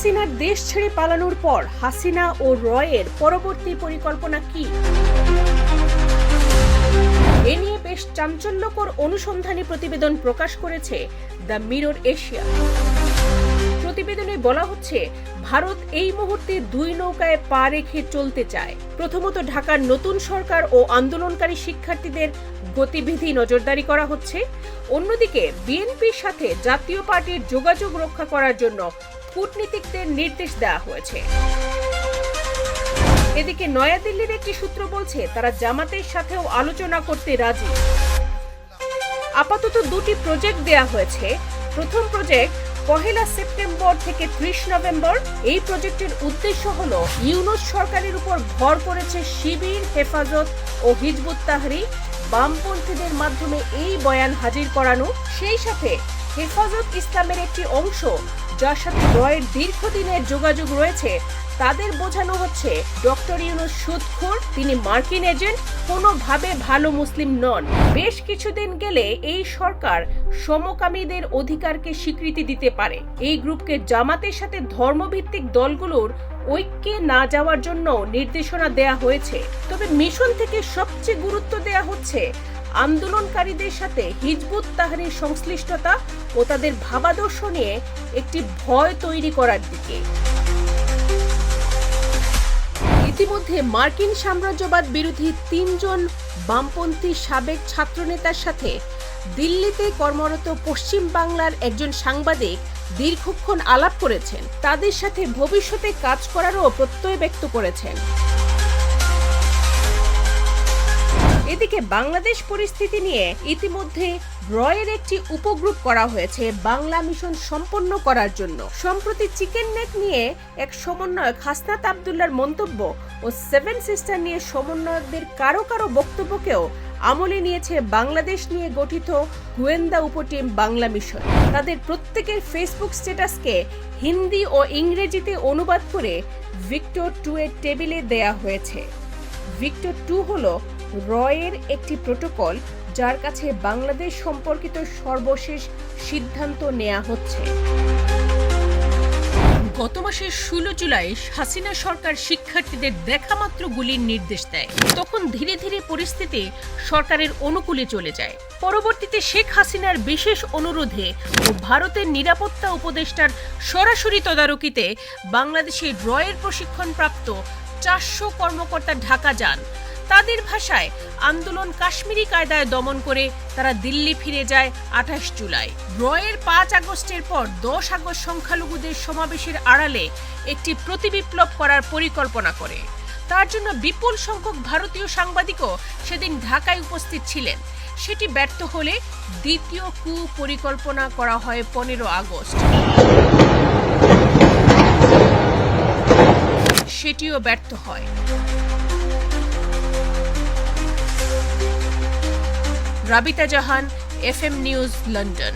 হাসিনার দেশ ছেড়ে পালানোর পর হাসিনা ও রয়ের পরবর্তী পরিকল্পনা কি? এ নিয়ে বেশ চাঞ্চল্যকর অনুসন্ধানী প্রতিবেদন প্রকাশ করেছে দ্য মিরর এশিয়া। প্রতিবেদনে বলা হচ্ছে, ভারত এই মুহূর্তে দুই নৌকায় পা রেখে চলতে চায়। প্রথমত ঢাকার নতুন সরকার ও আন্দোলনকারী শিক্ষার্থীদের গতিবিধি নজরদারি করা হচ্ছে। অন্যদিকে বিএনপির সাথে জাতীয় পার্টির যোগাযোগ রক্ষা করার জন্য কূটনীতিকদের নির্দেশ দেওয়া হয়েছে। এদিকে নয়াদিল্লির একটি সূত্র বলছে, তারা জামাতের সাথেও আলোচনা করতে রাজি। আপাতত দুটি প্রজেক্ট দেয়া হয়েছে। প্রথম প্রজেক্ট পহেলা সেপ্টেম্বর থেকে ত্রিশ নভেম্বর। এই প্রজেক্টের উদ্দেশ্য হল ইউনুস সরকারের উপর ভর করেছে শিবির, হেফাজত ও হিজবুত তাহরি। বামপন্থীদের মাধ্যমে এই বয়ান হাজির করানো। সেই সাথে হেফাজত ইসলামের একটি অংশ যার সাথে রয়ের দীর্ঘদিনের যোগাযোগ রয়েছে তাদের বোঝানো হচ্ছে, ডক্টর ইউনুস সুদখোর, তিনি মার্কিন এজেন্ট, কোনোভাবে ভালো মুসলিম নন। বেশ কিছুদিন গেলে এই সরকার সমকামীদের অধিকারকে স্বীকৃতি দিতে পারে। এই গ্রুপকে জামাতের সাথে ধর্মভিত্তিক দলগুলোর ঐক্যে না যাওয়ার জন্য নির্দেশনা দেয়া হয়েছে। তবে মিশন থেকে সবচেয়ে গুরুত্ব দেয়া হচ্ছে, আন্দোলনকারীদের সাথে হিজবুত তাহারির সংশ্লিষ্টতা ও তাদের ভাবাদর্শ নিয়ে একটি ভয় তৈরি করার দিকে। ইতিমধ্যে মার্কিন সাম্রাজ্যবাদ বিরোধী তিনজন বামপন্থী সাবেক ছাত্রনেতার সাথে দিল্লিতে কর্মরত পশ্চিম বাংলার একজন সাংবাদিক দীর্ঘক্ষণ আলাপ করেছেন। তাদের সাথে ভবিষ্যতে কাজ করারও প্রত্যয় ব্যক্ত করেছেন। এদিকে বাংলাদেশ পরিস্থিতি নিয়ে ইতিমধ্যে রয়ের একটি উপগ্রুপ করা হয়েছে বাংলা মিশন সম্পন্ন করার জন্য। সম্প্রতি চিকেন নেক নিয়ে এক সমন্বয়ক হাসনাত আবদুল্লার মন্তব্য ও সেভেন সিস্টার নিয়ে সমন্বয়কদের কারও কারও বক্তব্যকেও আমলে নিয়েছে বাংলাদেশ নিয়ে গঠিত গোয়েন্দা উপটিম বাংলা মিশন। তাদের প্রত্যেকের ফেসবুক স্ট্যাটাসকে হিন্দি ও ইংরেজিতে অনুবাদ করে ভিক্টর টু এর টেবিলে দেয়া হয়েছে। ভিক্টর টু হল রয়ের একটি প্রোটোকল যার কাছে বাংলাদেশ সম্পর্কিত সর্বশেষ সিদ্ধান্ত নেওয়া হচ্ছে। গত মাসের ষোলো জুলাই হাসিনা সরকার শিক্ষার্থীদের দেখামাত্র গুলির নির্দেশ দেয়। তখন ধীরে ধীরে পরিস্থিতি সরকারের অনুকূলে চলে যায়। পরবর্তীতে শেখ হাসিনার বিশেষ অনুরোধে ও ভারতের নিরাপত্তা উপদেষ্টার সরাসরি তদারকিতে বাংলাদেশের রয়ের প্রশিক্ষণপ্রাপ্ত চারশো কর্মকর্তা ঢাকা যান। তাদের ভাষায় আন্দোলন কাশ্মীরি কায়দায় দমন করে তারা দিল্লি ফিরে যায় আঠাশ জুলাই। রয়ের পাঁচ আগস্টের পর দশ আগস্ট সংখ্যালঘুদের সমাবেশের আড়ালে একটি প্রতিবিপ্লব করার পরিকল্পনা করে। তার জন্য বিপুল সংখ্যক ভারতীয় সাংবাদিকও সেদিন ঢাকায় উপস্থিত ছিলেন। সেটি ব্যর্থ হলে দ্বিতীয় কু পরিকল্পনা করা হয় পনেরো আগস্ট। সেটিও ব্যর্থ হয়। Rabita Jahan FM news London